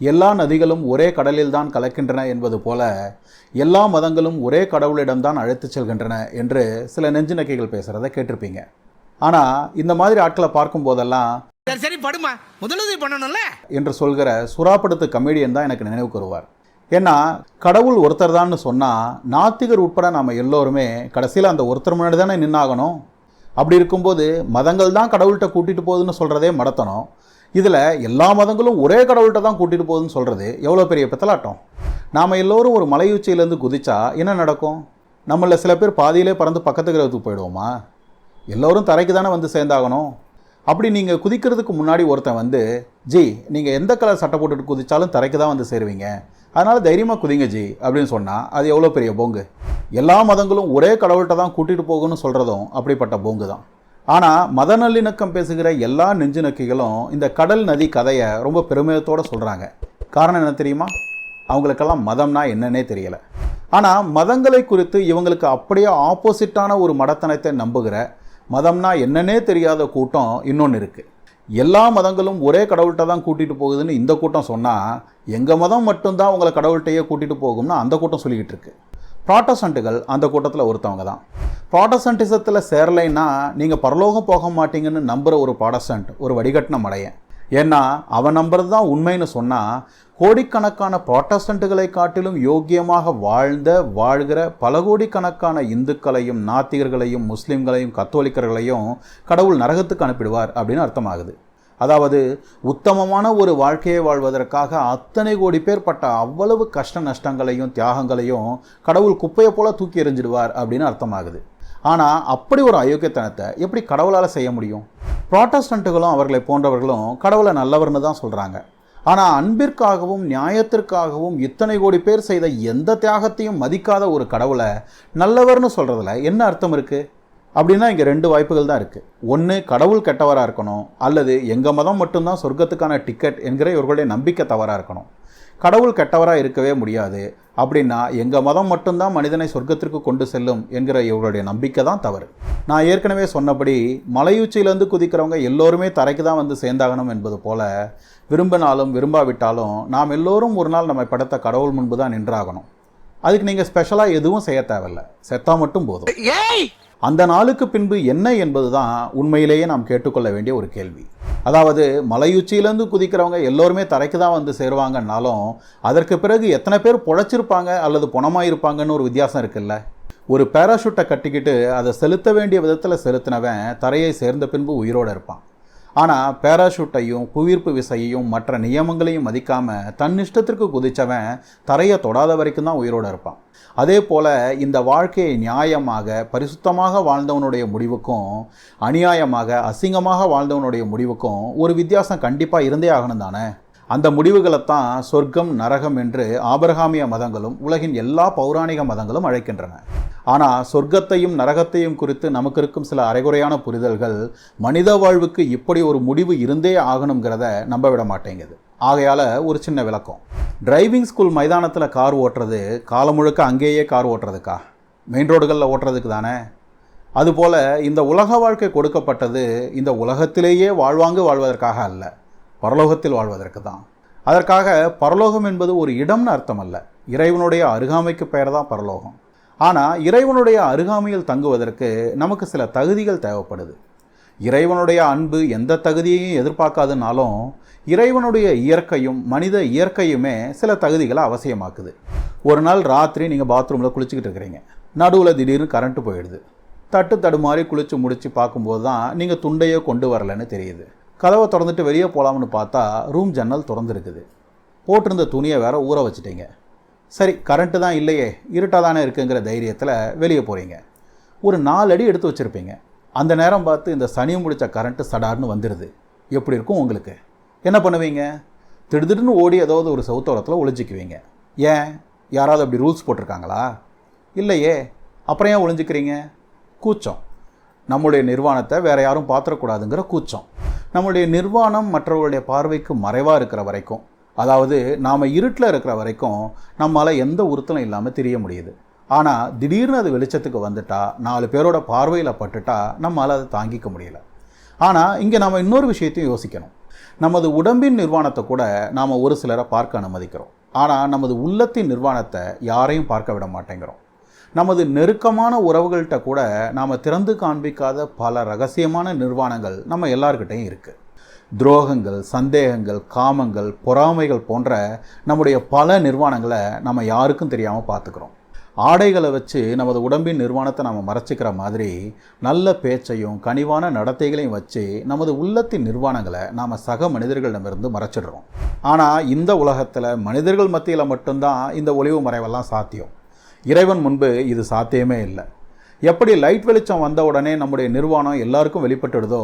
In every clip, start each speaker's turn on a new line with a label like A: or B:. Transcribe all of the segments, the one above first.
A: எல்லா நதிகளும் ஒரே கடலில் தான் கலக்கின்றன என்பது போல எல்லா மதங்களும் ஒரே கடவுளிடம்தான் அழைத்துச் செல்கின்றன என்று சில நெஞ்சு நக்கைகள் பேசுகிறத கேட்டிருப்பீங்க. ஆனால் இந்த மாதிரி ஆட்களை பார்க்கும் போதெல்லாம்
B: சரி படுமா. முதலுதவி பண்ணணும்ல?
A: என்று சொல்கிற சுறாப்படுத்து கமெடியன் தான் எனக்கு நினைவுக்கு வருவார் ஏன்னா கடவுள் ஒருத்தர் தான்னு சொன்னால் நாத்திகர் உட்பட நாம் எல்லோருமே கடைசியில் அந்த ஒருத்தர் முன்னாடி தானே நின்னாகணும்? அப்படி இருக்கும்போது மதங்கள் தான் கடவுள்கிட்ட கூட்டிகிட்டு போகுதுன்னு சொல்கிறதே மடத்தனம். இதில் எல்லா மதங்களும் ஒரே கடவுள்கிட்ட தான் கூட்டிகிட்டு போகுதுன்னு சொல்கிறது எவ்வளோ பெரிய பித்தலாட்டம்? நாம் எல்லோரும் ஒரு மலையுச்சியிலேருந்து குதிச்சா என்ன நடக்கும்? நம்மளில் சில பேர் பாதியிலே பறந்து பக்கத்து கிரகத்துக்கு போயிடுவோமா? எல்லோரும் தரைக்கு தானே வந்து சேர்ந்தாகணும். அப்படி நீங்கள் குதிக்கிறதுக்கு முன்னாடி ஒருத்தன் வந்து ஜி நீங்கள் எந்த கலர் சட்டை போட்டுட்டு குதித்தாலும் தரைக்கு தான் வந்து சேருவீங்க. அதனால் தைரியமாக குதிங்க ஜி அப்படின்னு சொன்னால் அது எவ்வளோ பெரிய போங்கு? எல்லா மதங்களும் ஒரே கடவுள்கிட்ட தான் கூட்டிகிட்டு போகணும்னு சொல்கிறதும் அப்படிப்பட்ட போங்கு தான் ஆனால் மத நல்லிணக்கம் பேசுகிற எல்லா நெஞ்சு நக்கிகளும் இந்த கடல் நதி கதையை ரொம்ப பெருமிதத்தோடு சொல்கிறாங்க காரணம் என்ன தெரியுமா? அவங்களுக்கெல்லாம் மதம்னா என்னன்னே தெரியலை. ஆனால் மதங்களை குறித்து இவங்களுக்கு அப்படியே ஆப்போசிட்டான ஒரு மடத்தனத்தை நம்புகிற மதம்னா என்னன்னே தெரியாத கூட்டம் இன்னொன்று இருக்குது எல்லா மதங்களும் ஒரே கடவுள்கிட்ட தான் கூட்டிகிட்டு போகுதுன்னு இந்த கூட்டம் சொன்னால் எங்கள் மதம் மட்டும்தான் உங்களை கடவுள்கிட்டையே கூட்டிகிட்டு போகும்னு அந்த கூட்டம் சொல்லிக்கிட்டு இருக்குது ப்ராட்டஸ்டண்ட்டுகள் அந்த கூட்டத்தில் ஒருத்தவங்க தான். ப்ராட்டஸ்டன்டிசத்தில் சேரலைன்னா நீங்கள் பரலோகம் போக மாட்டீங்கன்னு நம்புகிற ஒரு ப்ராட்டஸ்டன்ட் ஒரு வடிகட்டின மடையன் ஏன்னா அவன் நம்புறது தான் உண்மைன்னு சொன்னால் கோடிக்கணக்கான ப்ராட்டஸ்டண்ட்டுகளை காட்டிலும் யோக்கியமாக வாழ்ந்த வாழ்கிற பல கோடிக்கணக்கான இந்துக்களையும் நாத்திகர்களையும் முஸ்லீம்களையும் கத்தோலிக்கர்களையும் கடவுள் நரகத்துக்கு அனுப்பிடுவார் அப்படின்னு அர்த்தமாகுது. அதாவது உத்தமமான ஒரு வாழ்க்கையை வாழ்வதற்காக அத்தனை கோடி பேர் பட்ட அவ்வளவு கஷ்ட நஷ்டங்களையும் தியாகங்களையும் கடவுள் குப்பையை போல தூக்கி எறிஞ்சிடுவார் அப்படின்னு அர்த்தமாகுது. ஆனால் அப்படி ஒரு அயோக்கியத்தனத்தை எப்படி கடவுளால் செய்ய முடியும்? ப்ராட்டஸ்டண்ட்டுகளும் அவர்களை போன்றவர்களும் கடவுளை நல்லவர்னு தான் சொல்கிறாங்க ஆனால் அன்பிற்காகவும் நியாயத்திற்காகவும் இத்தனை கோடி பேர் செய்த எந்த தியாகத்தையும் மதிக்காத ஒரு கடவுளை நல்லவர்னு சொல்கிறதுல என்ன அர்த்தம் இருக்குது அப்படின்னா இங்கே ரெண்டு வாய்ப்புகள் தான் இருக்குது ஒன்று கடவுள் கெட்டவராக இருக்கணும் அல்லது எங்கள் மதம் மட்டும்தான் சொர்க்கத்துக்கான டிக்கெட் என்கிற இவர்களுடைய நம்பிக்கை தவறாக இருக்கணும். கடவுள் கெட்டவராக இருக்கவே முடியாது. அப்படின்னா எங்கள் மதம் மட்டும்தான் மனிதனை சொர்க்கத்திற்கு கொண்டு செல்லும் என்கிற இவர்களுடைய நம்பிக்கை தான் தவறு. நான் ஏற்கனவே சொன்னபடி மலையுச்சியிலேருந்து குதிக்கிறவங்க எல்லோருமே தரைக்கு தான் வந்து சேர்ந்தாகணும் என்பது போல விரும்பினாலும் விரும்பாவிட்டாலும் நாம் எல்லோரும் ஒரு நாள் நம்ம படத்த கடவுள் முன்பு தான் நின்றாகணும். அதுக்கு நீங்கள் ஸ்பெஷலாக எதுவும் செய்ய தேவையில்ல. செத்தா மட்டும் போதும். அந்த நாளுக்கு பின்பு என்ன என்பதுதான் உண்மையிலேயே நாம் கேட்டுக்கொள்ள வேண்டிய ஒரு கேள்வி. அதாவது மலையுச்சியிலேருந்து குதிக்கிறவங்க எல்லோருமே தரைக்கு தான் வந்து சேருவாங்கன்னாலும் அதற்கு பிறகு எத்தனை பேர் பொழைச்சிருப்பாங்க அல்லது புணமாக இருப்பாங்கன்னு ஒரு வித்தியாசம் இருக்குல்ல? ஒரு பேராஷூட்டை கட்டிக்கிட்டு அதை செலுத்த வேண்டிய விதத்தில் செலுத்தினவன் தரையை சேர்ந்த பின்பு உயிரோடு இருப்பான். ஆனால் பேராஷூட்டையும் புவியீர்ப்பு விசையையும் மற்ற நியமங்களையும் மதிக்காமல் தன் இஷ்டத்திற்கு குதித்தவன் தரையை தொடாத வரைக்கும் தான் உயிரோடு இருப்பான். அதே போல் இந்த வாழ்க்கையை நியாயமாக பரிசுத்தமாக வாழ்ந்தவனுடைய முடிவுக்கும் அநியாயமாக அசிங்கமாக வாழ்ந்தவனுடைய முடிவுக்கும் ஒரு வித்தியாசம் கண்டிப்பாக இருந்தே ஆகணும் தானே? அந்த முடிவுகளைத்தான் சொர்க்கம் நரகம் என்று ஆபரகாமிய மதங்களும் உலகின் எல்லா பௌராணிக மதங்களும் அழைக்கின்றன. ஆனால் சொர்க்கத்தையும் நரகத்தையும் குறித்து நமக்கு இருக்கும் சில அரைகுறையான புரிதல்கள் மனித வாழ்வுக்கு இப்படி ஒரு முடிவு இருந்தே ஆகணுங்கிறத நம்ப விட மாட்டேங்குது. ஆகையால் ஒரு சின்ன விளக்கம். டிரைவிங் ஸ்கூல் மைதானத்தில் கார் ஓட்டுறது காலம் முழுக்க அங்கேயே கார் ஓட்டுறதுக்கா? மெயின் ரோடுகளில் ஓட்டுறதுக்கு தானே? அதுபோல் இந்த உலக வாழ்க்கை கொடுக்கப்பட்டது இந்த உலகத்திலேயே வாழ்வாங்கு வாழ்வதற்காக அல்ல. பரலோகத்தில் வாழ்வதற்கு தான். அதற்காக பரலோகம் என்பது ஒரு இடம்னு அர்த்தம் அல்ல இறைவனுடைய அருகாமைக்கு பெயர் தான் பரலோகம். ஆனால் இறைவனுடைய அருகாமையில் தங்குவதற்கு நமக்கு சில தகுதிகள் தேவைப்படுது. இறைவனுடைய அன்பு எந்த தகுதியையும் எதிர்பார்க்காதுனாலும் இறைவனுடைய இயற்கையும் மனித இயற்கையுமே சில தகுதிகளை அவசியமாக்குது. ஒரு நாள் ராத்திரி நீங்கள் பாத்ரூமில் குளிச்சுக்கிட்டு இருக்கிறீங்க. நடுவில் திடீர்னு கரண்ட்டு போயிடுது. தட்டு தடுமாறி குளித்து முடித்து பார்க்கும்போது தான் நீங்கள் துண்டையோ கொண்டு வரலன்னு தெரியுது. கதவை திறந்துட்டு வெளியே போகலாம்னு பார்த்தா ரூம் ஜன்னல் திறந்துருக்குது. போட்டிருந்த துணியை வேற ஊற வச்சுட்டீங்க. சரி கரண்ட்டு தான் இல்லையே இருட்டாக தானே இருக்குங்கிற தைரியத்தில் வெளியே போகிறீங்க ஒரு நாலு அடி எடுத்து வச்சுருப்பீங்க. அந்த நேரம் பார்த்து இந்த சனி முடித்த கரண்ட்டு சடார்னு வந்துடுது எப்படி இருக்கும் உங்களுக்கு? என்ன பண்ணுவீங்க? திடுதிடுன்னு ஓடி ஏதாவது ஒரு சவுத்தோரத்தில் ஒழிஞ்சிக்குவீங்க ஏன்? யாராவது அப்படி ரூல்ஸ் போட்டிருக்காங்களா? இல்லையே அப்புறம் ஏன் ஒளிஞ்சிக்கிறீங்க? கூச்சம். நம்முடைய நிர்வாணத்தை வேறு யாரும் பார்த்துடக்கூடாதுங்கிற கூச்சம். நம்மளுடைய நிர்வாணம் மற்றவர்களுடைய பார்வைக்கு மறைவாக இருக்கிற வரைக்கும் அதாவது நாம் இருட்டில் இருக்கிற வரைக்கும் நம்மளால் எந்த உறுத்தலும் இல்லாமல் தெரிய முடியுது. ஆனால் திடீர்னு அது வெளிச்சத்துக்கு வந்துட்டா நாலு பேரோட பார்வையில் பட்டுட்டா நம்மளால் அதை தாங்கிக்க முடியல. ஆனால் இங்கே நம்ம இன்னொரு விஷயத்தையும் யோசிக்கணும். நமது உடம்பின் நிர்வாணத்தை கூட நாம் ஒரு சிலரை பார்க்க அனுமதிக்கிறோம். ஆனால் நமது உள்ளத்தின் நிர்வாணத்தை யாரையும் பார்க்க விட மாட்டேங்கிறோம். நமது நெருக்கமான உறவுகள்கிட்ட கூட நாம் திறந்து காண்பிக்காத பல ரகசியமான நிர்வாணங்கள் நம்ம எல்லார்கிட்டையும் இருக்குது துரோகங்கள் சந்தேகங்கள் காமங்கள் பொறாமைகள் போன்ற நம்முடைய பல நிர்வாணங்களை நம்ம யாருக்கும் தெரியாமல் பார்த்துக்கிறோம். ஆடைகளை வச்சு நமது உடம்பின் நிர்வாணத்தை நம்ம மறைச்சிக்கிற மாதிரி நல்ல பேச்சையும் கனிவான நடத்தைகளையும் வச்சு நமது உள்ளத்தின் நிர்வாணங்களை நாம் சக மனிதர்களிடமிருந்து மறைச்சிடுறோம். ஆனால் இந்த உலகத்தில் மனிதர்கள் மத்தியில் மட்டும்தான் இந்த ஒளிவு மறைவெல்லாம் சாத்தியம். இறைவன் முன்பு இது சாத்தியமே இல்லை. எப்படி லைட் வெளிச்சம் வந்த உடனே நம்முடைய நிர்வாணம் எல்லாருக்கும் வெளிப்பட்டுடுதோ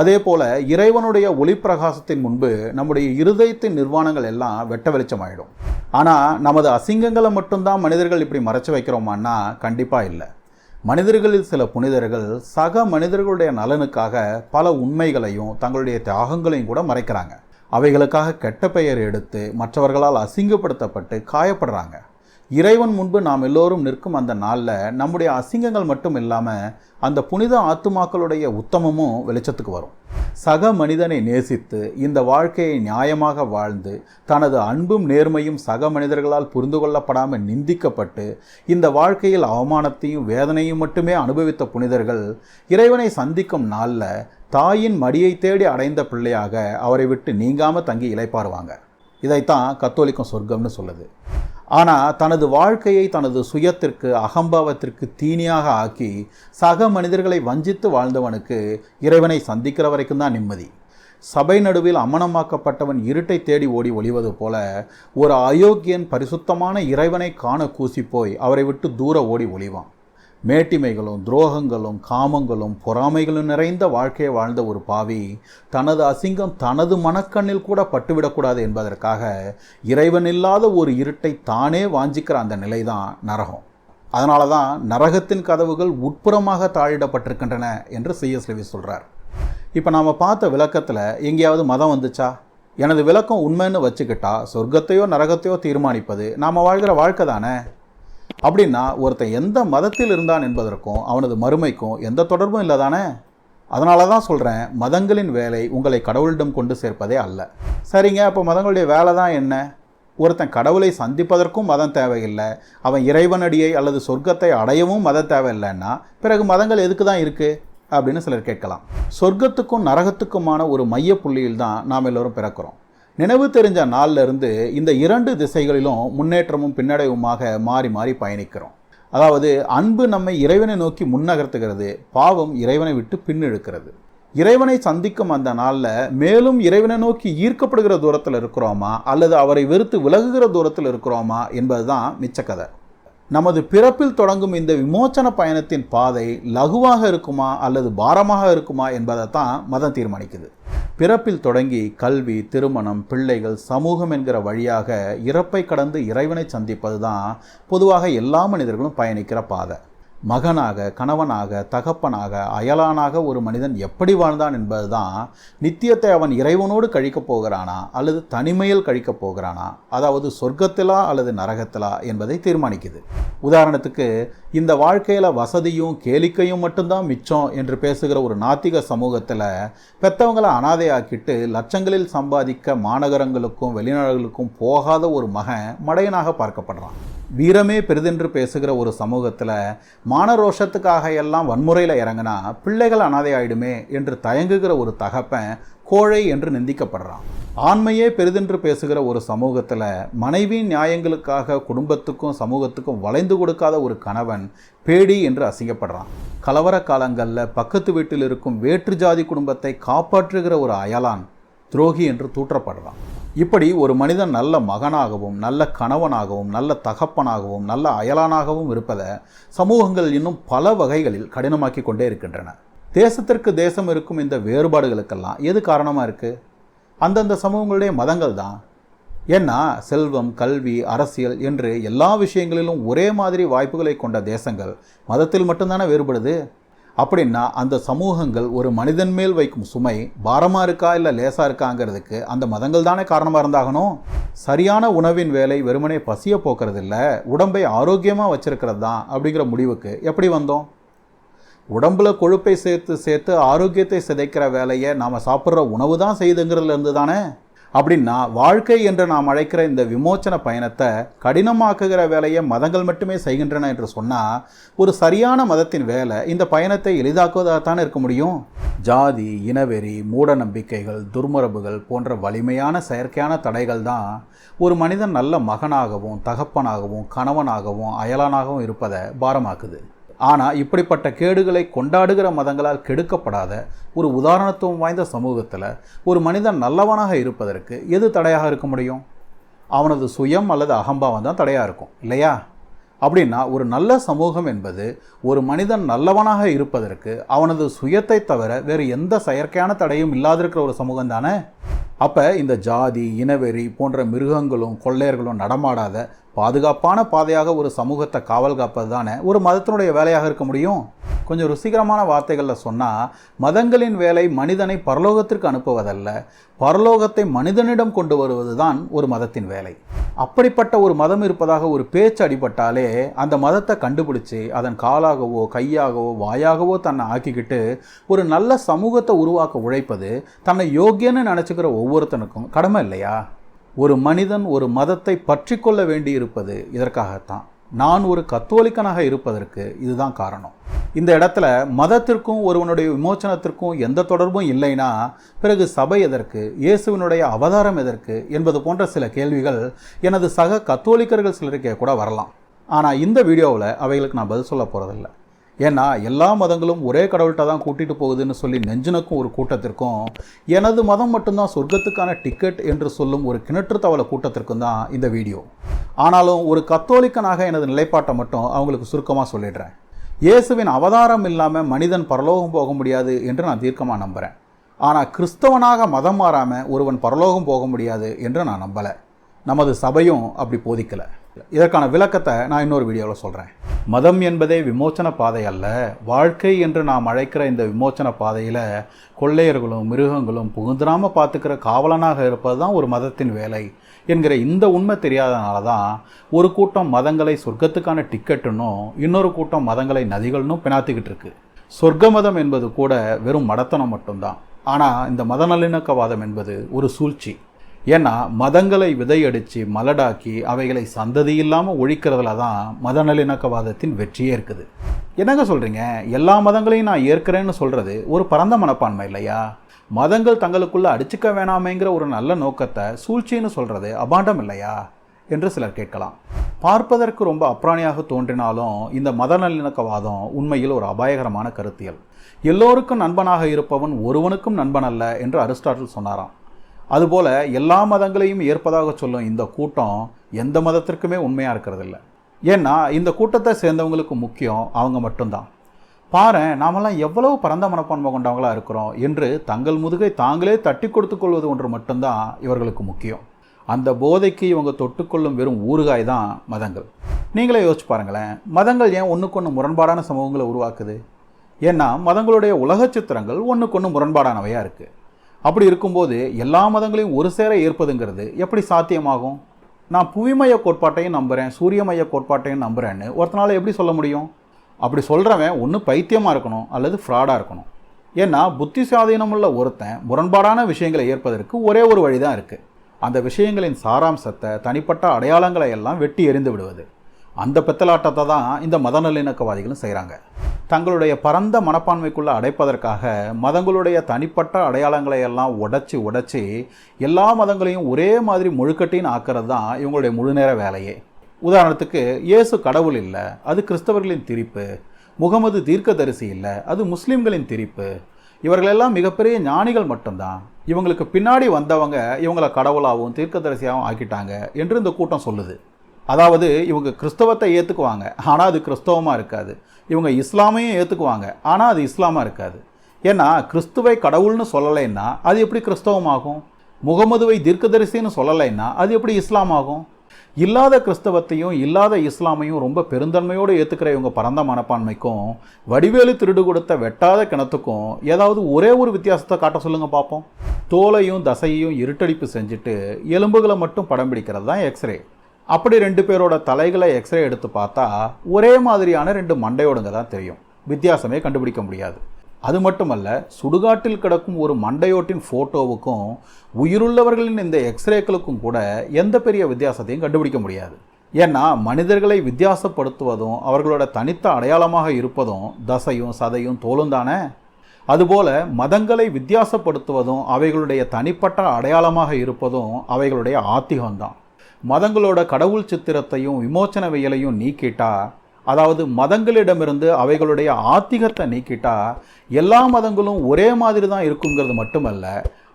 A: அதே போல் இறைவனுடைய ஒளிப்பிரகாசத்தின் முன்பு நம்முடைய இருதயத்தின் நிர்வாணங்கள் எல்லாம் வெட்ட வெளிச்சமாயிடும். ஆனால் நமது அசிங்கங்களை மட்டும்தான் மனிதர்கள் இப்படி மறைச்சு வைக்கிறோமான்னா கண்டிப்பாக இல்லை. மனிதர்களில் சில புனிதர்கள் சக மனிதர்களுடைய நலனுக்காக பல உண்மைகளையும் தங்களுடைய தியாகங்களையும் கூட மறைக்கிறாங்க. அவைகளுக்காக கெட்ட பெயர் எடுத்து மற்றவர்களால் அசிங்கப்படுத்தப்பட்டு காயப்படுறாங்க. இறைவன் முன்பு நாம் எல்லோரும் நிற்கும் அந்த நாளில் நம்முடைய அசிங்கங்கள் மட்டும் இல்லாமல் அந்த புனித ஆத்துமாக்களுடைய உத்தமமும் வெளிச்சத்துக்கு வரும். சக மனிதனை நேசித்து இந்த வாழ்க்கையை நியாயமாக வாழ்ந்து தனது அன்பும் நேர்மையும் சக மனிதர்களால் புரிந்து கொள்ளப்படாமல் நிந்திக்கப்பட்டு இந்த வாழ்க்கையில் அவமானத்தையும் வேதனையும் மட்டுமே அனுபவித்த புனிதர்கள் இறைவனை சந்திக்கும் நாளில் தாயின் மடியை தேடி அடைந்த பிள்ளையாக அவரை விட்டு நீங்காமல் தங்கி இழைப்பாருவாங்க இதைத்தான் கத்தோலிக்கம் சொர்க்கம்னு சொல்லுது. ஆனால் தனது வாழ்க்கையை தனது சுயத்திற்கு அகம்பாவத்திற்கு தீனியாக ஆக்கி சக மனிதர்களை வஞ்சித்து வாழ்ந்தவனுக்கு இறைவனை சந்திக்கிற வரைக்கும் தான் நிம்மதி. சபை நடுவில் அமனமாக்கப்பட்டவன் இருட்டை தேடி ஓடி ஒளிவது போல ஒரு அயோக்கியன் பரிசுத்தமான இறைவனை காண கூசி போய் அவரை விட்டு தூர ஓடி ஒளிவான். மேட்டிமைகளும் துரோகங்களும் காமங்களும் பொறாமைகளும் நிறைந்த வாழ்க்கையை வாழ்ந்த ஒரு பாவி தனது அசிங்கம் தனது மனக்கண்ணில் கூட பட்டுவிடக்கூடாது என்பதற்காக இறைவன் இல்லாத ஒரு இருட்டை தானே வாஞ்சிக்கிற அந்த நிலைதான் நரகம். அதனால தான் நரகத்தின் கதவுகள் உட்புறமாக தாழிடப்பட்டிருக்கின்றன என்று சிஎஸ் லெவி சொல்கிறார் இப்போ நாம் பார்த்த விளக்கத்தில் எங்கேயாவது மதம் வந்துச்சா? எனது விளக்கம் உண்மைன்னு வச்சுக்கிட்டா சொர்க்கத்தையோ நரகத்தையோ தீர்மானிப்பது நாம் வாழ்கிற வாழ்க்கை தானே? அப்படின்னா ஒருத்தன் எந்த மதத்தில் இருந்தான் என்பதற்கும் அவனது மறுமைக்கும் எந்த தொடர்பும் இல்லை தானே? அதனால தான் சொல்கிறேன் மதங்களின் வேலை உங்களை கடவுளிடம் கொண்டு சேர்ப்பதே அல்ல. சரிங்க அப்போ மதங்களுடைய வேலை தான் என்ன? ஒருத்தன் கடவுளை சந்திப்பதற்கும் மதம் தேவையில்லை அவன் இறைவனடியை அல்லது சொர்க்கத்தை அடையவும் மதம் தேவையில்லைன்னா பிறகு மதங்கள் எதுக்கு தான் இருக்குது அப்படின்னு சிலர் கேட்கலாம். சொர்க்கத்துக்கும் நரகத்துக்குமான ஒரு மைய புள்ளியில் தான் நாம் எல்லோரும் பிறக்கிறோம். நினைவு தெரிஞ்ச நாள்ல இருந்து இந்த இரண்டு திசைகளிலும் முன்னேற்றமும் பின்னடைவுமாக மாறி மாறி பயணிக்கிறோம். அதாவது அன்பு நம்மை இறைவனை நோக்கி முன்னகர்த்துகிறது பாவம் இறைவனை விட்டு பின்னிழுக்கிறது இறைவனை சந்திக்கும் அந்த நாளில் மேலும் இறைவனை நோக்கி ஈர்க்கப்படுகிற தூரத்தில் இருக்கிறோமா அல்லது அவரை வெறுத்து விலகுகிற தூரத்தில் இருக்கிறோமா என்பதுதான் மிச்ச கதை நமது பிறப்பில் தொடங்கும் இந்த விமோச்சன பயணத்தின் பாதை லகுவாக இருக்குமா அல்லது பாரமாக இருக்குமா என்பதை தான் மதம் தீர்மானிக்குது. பிறப்பில் தொடங்கி கல்வி திருமணம் பிள்ளைகள் சமூகம் என்கிற வழியாக இறப்பை கடந்து இறைவனை சந்திப்பது தான் பொதுவாக எல்லா மனிதர்களும் பயணிக்கிற பாதை. மகனாக கணவனாக தகப்பனாக அயலானாக ஒரு மனிதன் எப்படி வாழ்ந்தான் என்பதுதான் நித்தியத்தை அவன் இறைவனோடு கழிக்கப் போகிறானா அல்லது தனிமையில் கழிக்கப் போகிறானா? அதாவது சொர்க்கத்திலா அல்லது நரகத்திலா என்பதை தீர்மானிக்குது. உதாரணத்துக்கு இந்த வாழ்க்கையில் வசதியும் கேளிக்கையும் மட்டும்தான் மிச்சம் என்று பேசுகிற ஒரு நாத்திக சமூகத்தில் பெற்றவங்களை அனாதையாக்கிட்டு லட்சங்களில் சம்பாதிக்க மாநகரங்களுக்கும் வெளிநாடுகளுக்கும் போகாத ஒரு மகன் மடையனாக பார்க்கப்படுறான். வீரமே பெரிதென்று பேசுகிற ஒரு சமூகத்தில் மானரோஷத்துக்காக எல்லாம் வன்முறையில் இறங்கினா பிள்ளைகள் அனாதை ஆயிடுமே என்று தயங்குகிற ஒரு தகப்பன் கோழை என்று நிந்திக்கப்படுறான். ஆண்மையே பெரிதென்று பேசுகிற ஒரு சமூகத்தில் மனைவியின் நியாயங்களுக்காக குடும்பத்துக்கும் சமூகத்துக்கும் வளைந்து கொடுக்காத ஒரு கணவன் பேடி என்று அசிங்கப்படுறான். கலவர காலங்களில் பக்கத்து வீட்டில் இருக்கும் வேற்று ஜாதி குடும்பத்தை காப்பாற்றுகிற ஒரு அயலான் துரோகி என்று தூற்றப்படுறான். இப்படி ஒரு மனிதன் நல்ல மகனாகவும் நல்ல கணவனாகவும் நல்ல தகப்பனாகவும் நல்ல அயலானாகவும் இருப்பதை சமூகங்கள் இன்னும் பல வகைகளில் கடினமாக்கி கொண்டே இருக்கின்றன. தேசத்திற்கு தேசம் இருக்கும் இந்த வேறுபாடுகளுக்கெல்லாம் எது காரணமாக இருக்குது அந்தந்த சமூகங்களுடைய மதங்கள் தான். ஏன்னா செல்வம் கல்வி அரசியல் என்று எல்லா விஷயங்களிலும் ஒரே மாதிரி வாய்ப்புகளை கொண்ட தேசங்கள் மதத்தில் மட்டும்தானே வேறுபடுது? அப்படின்னா அந்த சமூகங்கள் ஒரு மனிதன் மேல் வைக்கும் சுமை பாரமாக இருக்கா இல்லை லேசாக இருக்காங்கிறதுக்கு அந்த மதங்கள் தானே காரணமாக இருந்தாகணும்? சரியான உணவின் வேலை வெறுமனே பசிய போக்குறது இல்லை உடம்பை ஆரோக்கியமாக வச்சுருக்கிறது தான் அப்படிங்கிற முடிவுக்கு எப்படி வந்தோம்? உடம்புல கொழுப்பை சேர்த்து சேர்த்து ஆரோக்கியத்தை சிதைக்கிற வேலையை நாம் சாப்பிட்ற உணவு தான் செய்துங்கிறதுலேருந்து தானே? அப்படின்னா வாழ்க்கை என்று நாம் அழைக்கிற இந்த விமோச்சன பயணத்தை கடினமாக்குகிற வேலையை மதங்கள் மட்டுமே செய்கின்றன என்று சொன்னால் ஒரு சரியான மதத்தின் வேலை இந்த பயணத்தை எளிதாக்குவதாகத்தானே இருக்க முடியும்? ஜாதி இனவெறி மூட நம்பிக்கைகள் துர்மரபுகள் போன்ற வலிமையான செயற்கையான தடைகள் தான் ஒரு மனிதன் நல்ல மகனாகவும் தகப்பனாகவும் கணவனாகவும் அயலானாகவும் இருப்பதை பாரமாக்குது. ஆனால் இப்படிப்பட்ட கேடுகளை கொண்டாடுகிற மதங்களால் கெடுக்கப்படாத ஒரு உதாரணத்துவம் வாய்ந்த சமூகத்தில் ஒரு மனிதன் நல்லவனாக இருப்பதற்கு எது தடையாக இருக்க முடியும்? அவனது சுயம் அல்லது அகம்பாவம் தான் தடையாக இருக்கும் இல்லையா? அப்படின்னா ஒரு நல்ல சமூகம் என்பது ஒரு மனிதன் நல்லவனாக இருப்பதற்கு அவனது சுயத்தை தவிர வேறு எந்த செயற்கையான தடையும் இல்லாதிருக்கிற ஒரு சமூகம் தானே? அப்போ இந்த ஜாதி இனவெறி போன்ற மிருகங்களும் கொள்ளையர்களும் நடமாடாத பாதுகாப்பான பாதையாக ஒரு சமூகத்தை காவல் காப்பது தானே ஒரு மதத்தினுடைய வேலையாக இருக்க முடியும்? கொஞ்சம் ருசிகரமான வார்த்தைகளில் சொன்னால் மதங்களின் வேலை மனிதனை பரலோகத்திற்கு அனுப்புவதல்ல பரலோகத்தை மனிதனிடம் கொண்டு வருவது தான் ஒரு மதத்தின் வேலை. அப்படிப்பட்ட ஒரு மதம் இருப்பதாக ஒரு பேச்சு அடிபட்டாலே அந்த மதத்தை கண்டுபிடிச்சு அதன் காலாகவோ கையாகவோ வாயாகவோ தன்னை ஆக்கிக்கிட்டு ஒரு நல்ல சமூகத்தை உருவாக்க உழைப்பது தன்னை யோக்கியன்னு நினச்சிக்கிற ஒவ்வொருத்தனுக்கும் கடமை இல்லையா? ஒரு மனிதன் ஒரு மதத்தை பற்றி கொள்ள வேண்டி இருப்பது இதற்காகத்தான். நான் ஒரு கத்தோலிக்கனாக இருப்பதற்கு இதுதான் காரணம். இந்த இடத்துல மதத்திற்கும் ஒருவனுடைய விமோச்சனத்திற்கும் எந்த தொடர்பும் இல்லைனா பிறகு சபை எதற்கு இயேசுவினுடைய அவதாரம் எதற்கு என்பது போன்ற சில கேள்விகள் எனது சக கத்தோலிக்கர்கள் சிலருக்கே கூட வரலாம். ஆனால் இந்த வீடியோவில் அவைகளுக்கு நான் பதில் சொல்ல போகிறதில்ல ஏன்னா எல்லா மதங்களும் ஒரே கடவுள்கிட்ட தான் கூட்டிகிட்டு போகுதுன்னு சொல்லி நெஞ்சனுக்கும் ஒரு கூட்டத்திற்கும் எனது மதம் மட்டும்தான் சொர்க்கத்துக்கான டிக்கெட் என்று சொல்லும் ஒரு கிணற்று தவளை கூட்டத்திற்கும் தான் இந்த வீடியோ. ஆனாலும் ஒரு கத்தோலிக்கனாக எனது நிலைப்பாட்டை மட்டும் அவங்களுக்கு சுருக்கமாக சொல்லிடுறேன். இயேசுவின் அவதாரம் இல்லாமல் மனிதன் பரலோகம் போக முடியாது என்று நான் தீர்க்கமாக நம்புகிறேன் ஆனால் கிறிஸ்தவனாக மதம் மாறாமல் ஒருவன் பரலோகம் போக முடியாது என்று நான் நம்பலை. நமது சபையும் அப்படி போதிக்கலை. இதற்கான விளக்கத்தை நான் இன்னொரு வீடியோவில் சொல்கிறேன் மதம் என்பதே விமோச்சன பாதை அல்ல. வாழ்க்கை என்று நாம் அழைக்கிற இந்த விமோச்சன பாதையில் கொள்ளையர்களும் மிருகங்களும் புகுந்துடாமல் பார்த்துக்கிற காவலனாக இருப்பது தான் ஒரு மதத்தின் வேலை என்கிற இந்த உண்மை தெரியாதனால தான் ஒரு கூட்டம் மதங்களை சொர்க்கத்துக்கான டிக்கெட்டுன்னும் இன்னொரு கூட்டம் மதங்களை நதிகள்னும் பினாத்திக்கிட்டு இருக்கு. சொர்க்க மதம் என்பது கூட வெறும் மடத்தனம் மட்டும்தான். ஆனால் இந்த மத நல்லிணக்கவாதம் என்பது ஒரு சூழ்ச்சி. ஏன்னா மதங்களை விதையடித்து மலடாக்கி அவைகளை சந்ததி இல்லாமல் ஒழிக்கிறதுல தான் மத நல்லிணக்கவாதத்தின் வெற்றியே இருக்குது. என்னங்க சொல்கிறீங்க எல்லா மதங்களையும் நான் ஏற்கிறேன்னு சொல்கிறது ஒரு பரந்த மனப்பான்மை இல்லையா? மதங்கள் தங்களுக்குள்ளே அடிச்சுக்க வேணாமேங்கிற ஒரு நல்ல நோக்கத்தை சூழ்ச்சின்னு சொல்கிறது அபாண்டம் இல்லையா? என்று சிலர் கேட்கலாம். பார்ப்பதற்கு ரொம்ப அப்ராணியாக தோன்றினாலும் இந்த மத நல்லிணக்கவாதம் உண்மையில் ஒரு அபாயகரமான கருத்தியல். எல்லோருக்கும் நண்பனாக இருப்பவன் ஒருவனுக்கும் நண்பன் அல்ல என்று அரிஸ்டாட்டில் சொன்னாராம். அதுபோல் எல்லா மதங்களையும் ஏற்பதாக சொல்லும் இந்த கூட்டம் எந்த மதத்திற்குமே உண்மையாக இருக்கிறதில்ல. ஏன்னா இந்த கூட்டத்தை சேர்ந்தவங்களுக்கு முக்கியம் அவங்க மட்டும்தான். பாரேன் நாமெல்லாம் எவ்வளவு பரந்த மனப்பான்மை கொண்டவங்களாக இருக்கிறோம் என்று தங்கள் முதுகை தாங்களே தட்டி கொடுத்துக் கொள்வது ஒன்று மட்டும்தான் இவர்களுக்கு முக்கியம். அந்த போதைக்கு இவங்க தொட்டுக்கொள்ளும் வெறும் ஊறுகாய் தான் மதங்கள். நீங்களே யோசிச்சு பாருங்களேன் மதங்கள் ஏன் ஒன்றுக்கொன்று முரண்பாடான சமூகங்களை உருவாக்குது? ஏன்னா மதங்களுடைய உலக சித்திரங்கள் ஒன்றுக்கொன்று முரண்பாடானவையாக இருக்குது அப்படி இருக்கும்போது எல்லா மதங்களையும் ஒரு சேர ஏற்பதுங்கிறது எப்படி சாத்தியமாகும்? நான் புவிமய கோட்பாட்டையும் நம்புகிறேன் சூரியமய கோட்பாட்டையும் நம்புகிறேன்னு ஒருத்தனால எப்படி சொல்ல முடியும்? அப்படி சொல்கிறவன் ஒன்று பைத்தியமாக இருக்கணும் அல்லது ஃப்ராடாக இருக்கணும். ஏன்னா புத்தி சுவாதீனமுள்ள ஒருத்தன் முரண்பாடான விஷயங்களை ஏற்பதற்கு ஒரே ஒரு வழி தான் இருக்குது அந்த விஷயங்களின் சாராம்சத்தை தனிப்பட்ட அடையாளங்களை எல்லாம் வெட்டி எறிந்து விடுவது. அந்த பெத்தலாட்டத்தை தான் இந்த மத நல்லிணக்கவாதிகளும் செய்கிறாங்க தங்களுடைய பரந்த மனப்பான்மைக்குள்ளே அடைப்பதற்காக மதங்களுடைய தனிப்பட்ட அடையாளங்களை எல்லாம் உடைச்சி உடச்சி எல்லா மதங்களையும் ஒரே மாதிரி முழுக்கட்டின்னு ஆக்கிறது தான் இவங்களுடைய முழுநேர வேலையே. உதாரணத்துக்கு இயேசு கடவுள் இல்லை அது கிறிஸ்தவர்களின் திரிப்பு. முகமது தீர்க்கதரிசி இல்லை அது முஸ்லீம்களின் திரிப்பு. இவர்களெல்லாம் மிகப்பெரிய ஞானிகள் மட்டும்தான். இவங்களுக்கு பின்னாடி வந்தவங்க இவங்களை கடவுளாகவும் தீர்க்கதரிசியாகவும் ஆக்கிட்டாங்க என்று இந்த கூட்டம் சொல்லுது. அதாவது இவங்க கிறிஸ்தவத்தை ஏற்றுக்குவாங்க ஆனால் அது கிறிஸ்தவமாக இருக்காது. இவங்க இஸ்லாமையும் ஏற்றுக்குவாங்க ஆனால் அது இஸ்லாமாக இருக்காது. ஏன்னா கிறிஸ்துவை கடவுள்னு சொல்லலைன்னா அது எப்படி கிறிஸ்தவமாகும்? முகமதுவை தீர்க்கதரிசின்னு சொல்லலைன்னா அது எப்படி இஸ்லாம் ஆகும் இல்லாத கிறிஸ்தவத்தையும் இல்லாத இஸ்லாமையும் ரொம்ப பெருந்தன்மையோடு ஏற்றுக்கிற இவங்க பரந்த மனப்பான்மைக்கும் வடிவேலு திருடு கொடுத்த வெட்டாத கிணத்துக்கும் ஏதாவது ஒரே ஒரு வித்தியாசத்தை காட்ட சொல்லுங்கள் பார்ப்போம் தோலையும் தசையையும் இருட்டடிப்பு செஞ்சுட்டு எலும்புகளை மட்டும் படம் பிடிக்கிறது தான் எக்ஸ்ரே அப்படி ரெண்டு பேரோட தலைகளை எக்ஸ்ரே எடுத்து பார்த்தா ஒரே மாதிரியான ரெண்டு மண்டையோடுங்க தான் தெரியும். வித்தியாசமே கண்டுபிடிக்க முடியாது. அது மட்டுமல்ல சுடுகாட்டில் கிடக்கும் ஒரு மண்டையோட்டின் ஃபோட்டோவுக்கும் உயிருள்ளவர்களின் இந்த எக்ஸ்ரேக்களுக்கும் கூட எந்த பெரிய வித்தியாசத்தையும் கண்டுபிடிக்க முடியாது. ஏன்னா மனிதர்களை வித்தியாசப்படுத்துவதும் அவர்களோட தனித்த அடையாளமாக இருப்பதும் தசையும் சதையும் தோலும் தானே? அதுபோல மதங்களை வித்தியாசப்படுத்துவதும் அவைகளுடைய தனிப்பட்ட அடையாளமாக இருப்பதும் அவைகளுடைய ஆத்திகம்தான். மதங்களோட கடவுள் சித்திரத்தையும் விமோச்சனவியலையும் நீக்கிட்டா அதாவது மதங்களிடமிருந்து அவைகளுடைய ஆத்திகத்தை நீக்கிட்டா எல்லா மதங்களும் ஒரே மாதிரி தான் இருக்குங்கிறது மட்டுமல்ல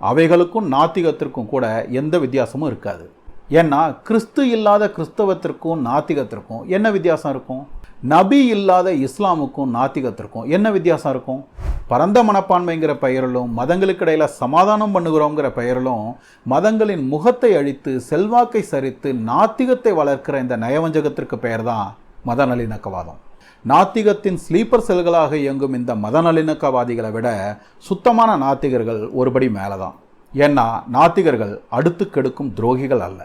A: அவைகளுக்கும் நாத்திகத்திற்கும் கூட எந்த வித்தியாசமும் இருக்காது. ஏன்னா கிறிஸ்து இல்லாத கிறிஸ்தவத்திற்கும் நாத்திகத்திற்கும் என்ன வித்தியாசம் இருக்கும்? நபி இல்லாத இஸ்லாமுக்கும் நாத்திகத்திற்கும் என்ன வித்தியாசம் இருக்கும்? பரந்த மனப்பான்மைங்கிற பெயரிலும் மதங்களுக்கு இடையில் சமாதானம் பண்ணுகிறோங்கிற பெயரிலும் மதங்களின் முகத்தை அழித்து செல்வாக்கை சரித்து நாத்திகத்தை வளர்க்கிற இந்த நயவஞ்சகத்திற்கு பெயர் தான் மத நல்லிணக்கவாதம் நாத்திகத்தின் ஸ்லீப்பர் செல்களாக இயங்கும் இந்த மத நல்லிணக்கவாதிகளை விட சுத்தமான நாத்திகர்கள் ஒருபடி மேலே தான் ஏன்னா நாத்திகர்கள் அடுத்து கெடுக்கும் துரோகிகள் அல்ல.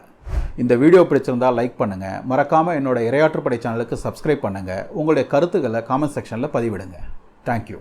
A: இந்த வீடியோ பிடிச்சிருந்தா லைக் பண்ணுங்கள் மறக்காமல் என்னோட இரையாற்றுப்படை சேனலுக்கு சப்ஸ்கிரைப் பண்ணுங்கள் உங்களுடைய கருத்துக்களை காமெண்ட் செக்ஷனில் பதிவிடுங்க. தேங்க்யூ